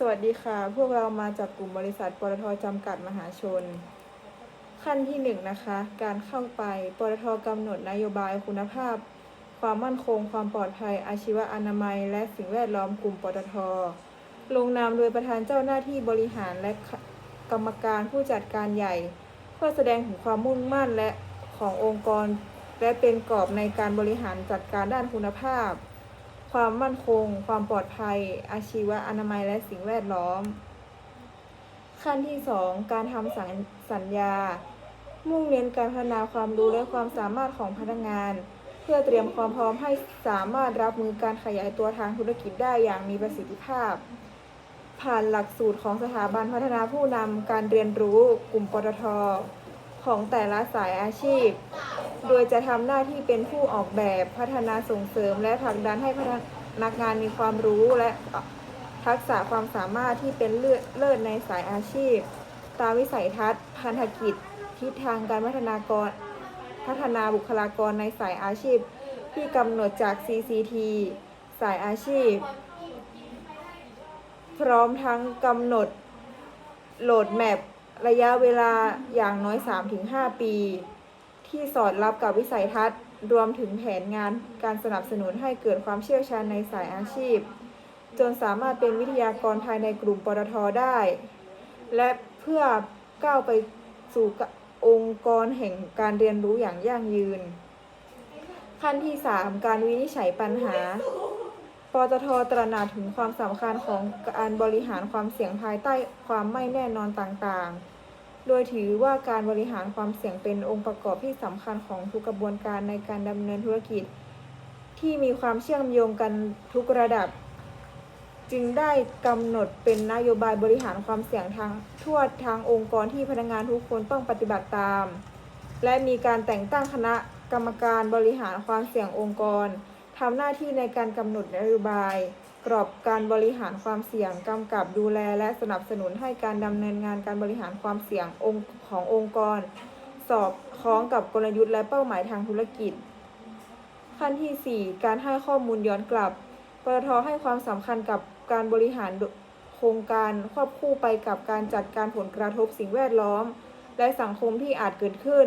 สวัสดีค่ะ พวกเรามาจากกลุ่มบริษัทปตทจำกัดมหาชน ขั้นที่หนึ่งนะคะ การเข้าไปปตทกำหนดนโยบายคุณภาพ ความมั่นคง ความปลอดภัย อาชีวอนามัย และสิ่งแวดล้อมกลุ่มปตท ลงนามโดยประธานเจ้าหน้าที่บริหารและกรรมการผู้จัดการใหญ่ เพื่อแสดงถึงความมุ่งมั่นและขององค์กร และเป็นกรอบในการบริหารจัดการด้านคุณภาพ ความมั่นคง ความปลอดภัย อาชีวะอนามัยและสิ่งแวดล้อม ขั้นที่ 2 การทำสัญสัญญา มุ่งเน้นการพัฒนาความรู้และความสามารถของพนักงาน เพื่อเตรียมความพร้อมให้สามารถรับมือการขยายตัวทางธุรกิจได้อย่างมีประสิทธิภาพ ผ่านหลักสูตรของสถาบันพัฒนาผู้นำการเรียนรู้ กลุ่มปตทของแต่ละสายอาชีพ โดยจะทำหน้าที่เป็นผู้ออกแบบพัฒนาส่งเสริม และผลักดันให้พนักงานมีความรู้และทักษะความสามารถที่เป็นเลิศเลิศในสายอาชีพ ตามวิสัยทัศน์พันธกิจ ทิศทางการพัฒนากรพัฒนาบุคลากรในสายอาชีพ ที่กำหนดจาก CCT สายอาชีพ พร้อมทั้งกำหนดโหลดแมประยะเวลาอย่างน้อย 3-5 ปี ที่สอดรับกับวิสัยทัศน์ รวมถึงแผนงานการสนับสนุนให้เกิดความเชี่ยวชาญในสายอาชีพ จนสามารถเป็นวิทยากรภายในกลุ่มปตทได้ และเพื่อก้าวไปสู่องค์กรแห่งการเรียนรู้อย่างยั่งยืน ขั้นที่ 3 การวินิจฉัยปัญหาปตทตระหนักถึงความสำคัญของการบริหารความเสี่ยงภายใต้ความไม่แน่นอนต่างๆ โดยถือว่าการบริหารความเสี่ยงเป็นองค์ประกอบที่สำคัญของทุกกระบวนการในการดำเนินธุรกิจ ที่มีความเชื่อมโยงกันทุกระดับ จึงได้กำหนดเป็นนโยบายบริหารความเสี่ยงทางทั่วทางองค์กรที่พนักงานทุกคนต้องปฏิบัติตาม และมีการแต่งตั้งคณะกรรมการบริหารความเสี่ยงองค์กรทำหน้าที่ในการกำหนดนโยบาย กรอบการบริหารความเสี่ยงกำกับดูแลและสนับสนุนให้การดำเนินงานการบริหารความเสี่ยงองค์ขององค์กร สอบคล้องกับกลยุทธ์และเป้าหมายทางธุรกิจ ขั้นที่ 4 การให้ข้อมูลย้อนกลับปตทให้ความสำคัญกับการบริหารโครงการควบคู่ไปกับการจัดการผลกระทบสิ่งแวดล้อม และสังคมที่อาจเกิดขึ้น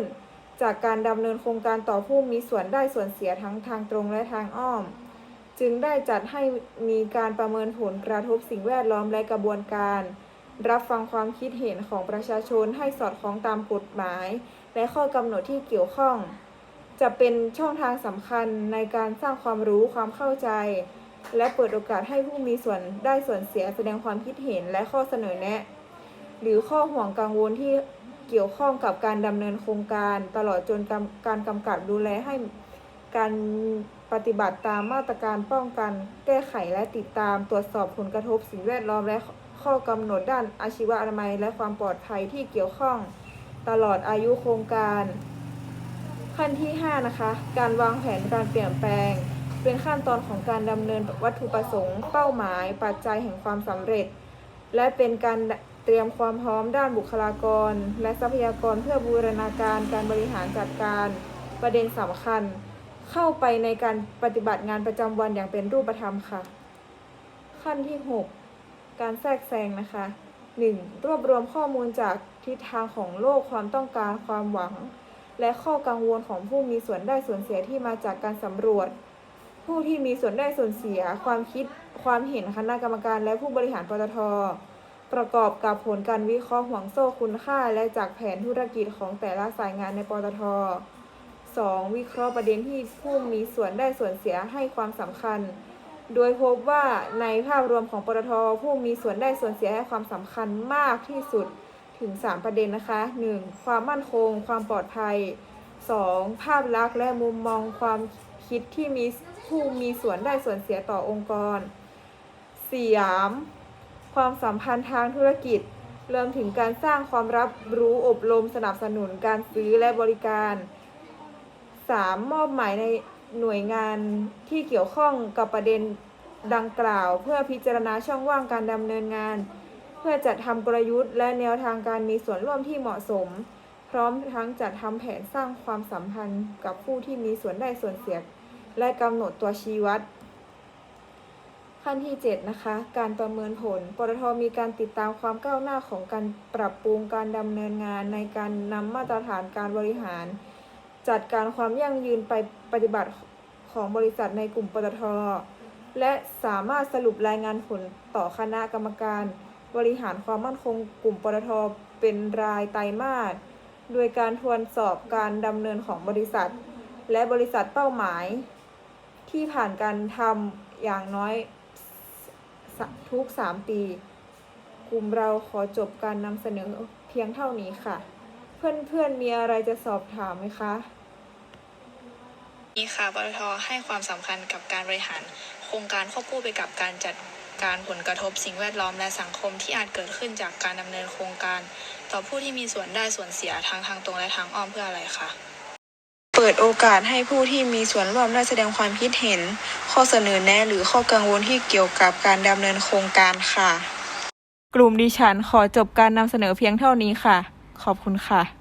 จากการดำเนินโครงการต่อผู้มีส่วนได้ส่วนเสียทั้งทางตรงและทางอ้อม จึงได้จัดให้มีการประเมินผลกระทบสิ่งแวดล้อมและกระบวนการ รับฟังความคิดเห็นของประชาชนให้สอดคล้องตามกฎหมาย และข้อกำหนดที่เกี่ยวข้อง จะเป็นช่องทางสำคัญในการสร้างความรู้ความเข้าใจ และเปิดโอกาสให้ผู้มีส่วนได้ส่วนเสียแสดงความคิดเห็นและข้อเสนอแนะ หรือข้อห่วงกังวลที่เกี่ยวข้องกับการดำเนินโครงการ ตลอดจนการกำกับดูแลให้ การปฏิบัติตามมาตรการป้องกัน แก้ไขและติดตาม ตรวจสอบผลกระทบสิ่งแวดล้อมและข้อกำหนดด้านอาชีวอนามัย และความปลอดภัยที่เกี่ยวข้องตลอดอายุโครงการ ขั้นที่ 5 นะคะ การวางแผนการเปลี่ยนแปลง เป็นขั้นตอนของการดำเนินวัตถุประสงค์ เป้าหมาย ปัจจัยแห่งความสำเร็จ และเป็นการเตรียมความพร้อมด้านบุคลากร และทรัพยากรเพื่อบูรณาการการบริหารจัดการประเด็นสำคัญ เข้าไปในการปฏิบัติงานประจำวันอย่างเป็นรูปธรรมค่ะ ขั้นที่ 6 การแทรกแซงนะคะ 1. รวบรวมข้อมูลจากทิศทางของโลกความต้องการความหวัง และข้อกังวลของผู้มีส่วนได้ส่วนเสียที่มาจากการสำรวจ ผู้ที่มีส่วนได้ส่วนเสีย ความคิดความเห็นคณะกรรมการและผู้บริหารปตทประกอบกับผลการวิเคราะห์ห่วงโซ่คุณค่า และจากแผนธุรกิจของแต่ละสายงานในปตท 2. วิเคราะห์ประเด็นที่ผู้มีส่วนได้ส่วนเสียให้ความสำคัญ โดยพบว่าในภาพรวมของปตทผู้มีส่วนได้ส่วนเสียให้ความสำคัญมากที่สุดถึง 3 ประเด็นนะคะ 1. ความมั่นคง ความปลอดภัย 2. ภาพลักษณ์และมุมมองความคิดที่มีผู้มีส่วนได้ส่วนเสียต่อองค์กร 4. ความสัมพันธ์ทางธุรกิจรวมถึงการสร้างความรับรู้อบรมสนับสนุนการซื้อและบริการ 3. มอบหมายในหน่วยงานที่เกี่ยวข้องกับประเด็นดังกล่าว เพื่อพิจารณาช่องว่างการดำเนินงาน เพื่อจัดทำกลยุทธ์และแนวทางการมีส่วนร่วมที่เหมาะสม พร้อมทั้งจัดทำแผนสร้างความสัมพันธ์กับผู้ที่มีส่วนได้ส่วนเสีย และกำหนดตัวชี้วัด ขั้นที่ 7 นะคะ การประเมินผล ปตทมีการติดตามความก้าวหน้าของการปรับปรุงการดำเนินงานในการนำมาตรฐานการบริหาร จัดการความยั่งยืนไปปฏิบัติของบริษัทในกลุ่มปตท และสามารถสรุปรายงานผลต่อคณะกรรมการ บริหารความมั่นคงกลุ่มปตท เป็นรายไตรมาสโดยการทวนสอบการดำเนินของบริษัท และบริษัทเป้าหมาย ที่ผ่านการทำอย่างน้อยทุก 3 ปี กลุ่มเราขอจบการนำเสนอเพียงเท่านี้ค่ะ เพื่อนๆมีอะไรจะสอบถามไหมคะนี้ค่ะปตทให้ความสำคัญกับการบริหาร โครงการควบคู่ไปกับการจัดการผลกระทบสิ่งแวดล้อมและสังคมที่อาจเกิดขึ้นจากการดำเนินโครงการ ต่อผู้ที่มีส่วนได้ส่วนเสียทางทางตรงและทางอ้อมเพื่ออะไรคะเปิดโอกาสให้ผู้ที่มีส่วนร่วมได้แสดงความคิดเห็น ข้อเสนอแนะหรือข้อกังวลที่เกี่ยวกับการดำเนินโครงการค่ะ กลุ่มดิฉันขอจบการนำเสนอเพียงเท่านี้ค่ะ ขอบคุณค่ะ